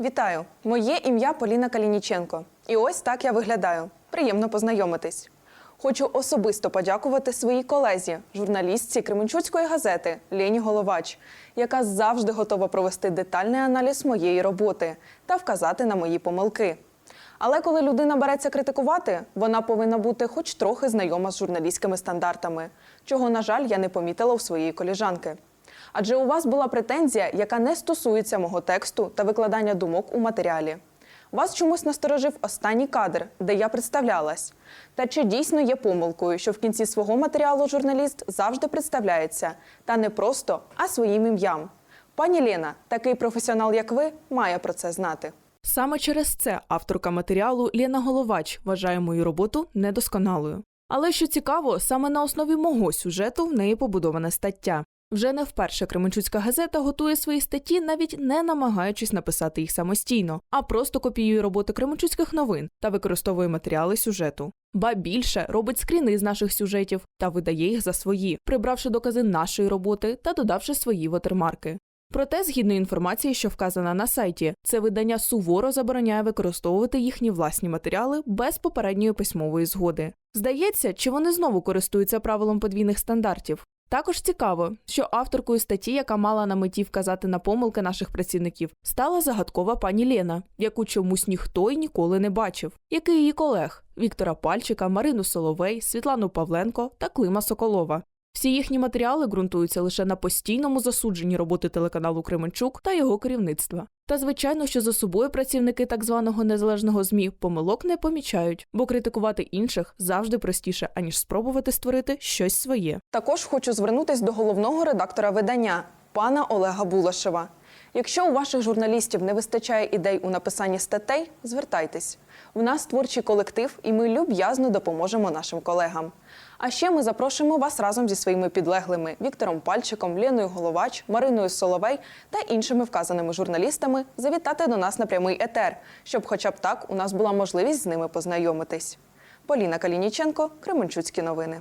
Вітаю! Моє ім'я Поліна Калініченко. І ось так я виглядаю. Приємно познайомитись. Хочу особисто подякувати своїй колезі, журналістці Кременчуцької газети Лені Головач, яка завжди готова провести детальний аналіз моєї роботи та вказати на мої помилки. Але коли людина береться критикувати, вона повинна бути хоч трохи знайома з журналістськими стандартами, чого, на жаль, я не помітила у своєї коліжанки. Адже у вас була претензія, яка не стосується мого тексту та викладання думок у матеріалі. Вас чомусь насторожив останній кадр, де я представлялась. Та чи дійсно є помилкою, що в кінці свого матеріалу журналіст завжди представляється, та не просто, а своїм ім'ям? Пані Лена, такий професіонал, як ви, має про це знати. Саме через це авторка матеріалу Лена Головач вважає мою роботу недосконалою. Але що цікаво, саме на основі мого сюжету в неї побудована стаття. Вже не вперше Кременчуцька газета готує свої статті, навіть не намагаючись написати їх самостійно, а просто копіює роботи Кременчуцьких новин та використовує матеріали сюжету. Ба більше робить скріни з наших сюжетів та видає їх за свої, прибравши докази нашої роботи та додавши свої вотермарки. Проте, згідно інформації, що вказана на сайті, це видання суворо забороняє використовувати їхні власні матеріали без попередньої письмової згоди. Здається, чи вони знову користуються правилом подвійних стандартів. Також цікаво, що авторкою статті, яка мала на меті вказати на помилки наших працівників, стала загадкова пані Лена, яку чомусь ніхто й ніколи не бачив, як і її колег Віктора Пальчика, Марину Соловей, Світлану Павленко та Клима Соколова. Всі їхні матеріали ґрунтуються лише на постійному засудженні роботи телеканалу Кременчук та його керівництва. Та звичайно, що за собою працівники так званого незалежного змі помилок не помічають, бо критикувати інших завжди простіше, аніж спробувати створити щось своє. Також хочу звернутись до головного редактора видання пана Олега Булашева. Якщо у ваших журналістів не вистачає ідей у написанні статей, звертайтесь. У нас творчий колектив, і ми люб'язно допоможемо нашим колегам. А ще ми запрошуємо вас разом зі своїми підлеглими Віктором Пальчиком, Леною Головач, Мариною Соловей та іншими вказаними журналістами завітати до нас на прямий етер, щоб, хоча б так, у нас була можливість з ними познайомитись. Поліна Калініченко, Кременчуцькі новини.